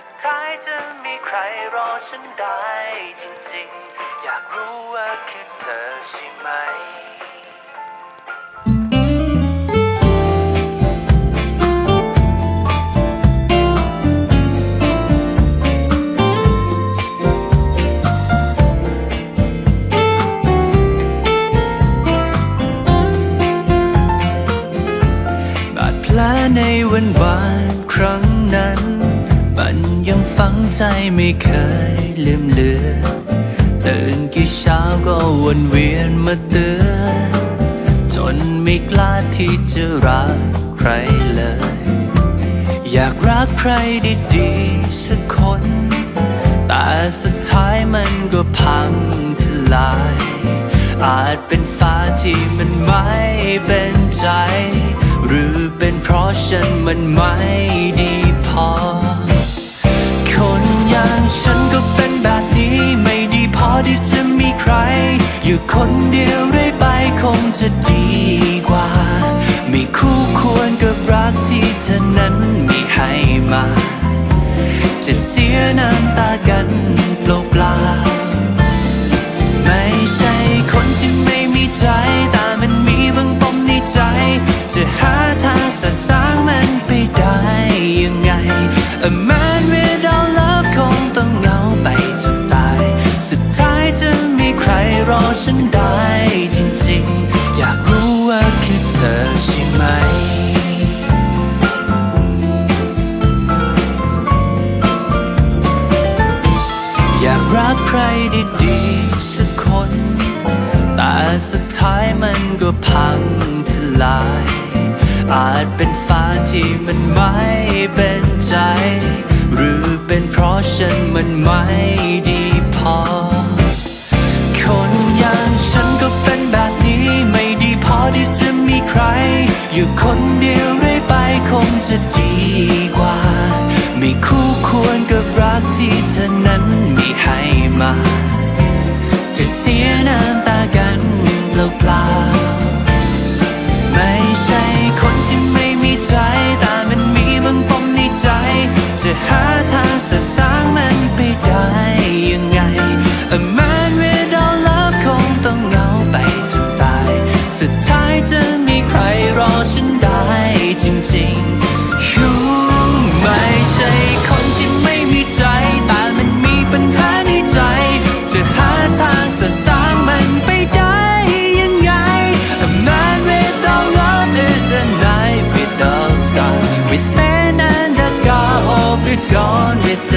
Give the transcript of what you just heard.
ุดท้ายจะมีใครรอฉันได้จริงๆ อยากรู้ว่าคือเธอใช่ไหมบาดแผลในวันวานครั้งนั้น มันยังฝังใจไม่เคยลืมเลือนตื่นกี่เช้าก็วนเวียนมาเตือนจนไม่กล้าที่จะรักใครเลย อยากรักใครดีๆสักคน แต่สุดท้ายมันก็พังทลาย อาจเป็นฟ้าที่มันไม่เป็นใจ หรือเป็นเพราะฉันมันไม่ดีพอ ฉันก็เป็นแบบนี้ไม่ดีพอที่จะมีใคร อยู่คนเดียวเรื่อยไปคงจะดีกว่า ไม่คู่ควรกับรักที่เธอนั้นมีให้มา จะเสียน้ำตากันเปล่าๆไม่ใช่คนที่ไม่มีใจ แต่มันมีบางปมในใจ จะหาทางสะสางมันไปได้ยังไง A รอฉันได้จริงๆ อยากรู้ว่าคือเธอใช่ไหม อยากรักใครดีๆสักคน แต่สุดท้ายมันก็พังทลาย อาจเป็นฟ้าที่มันไม่เป็นใจ หรือเป็นเพราะฉันมันไม่ อย่างฉันก็เป็นแบบนี้ไม่ดีพอที่จะมีใคร อยู่คนเดียวเรื่อยไปคงจะดีกว่า ไม่คู่ควรกับรักที่เธอนั้นมีให้มา จะเสียน้ำตากัน gone with the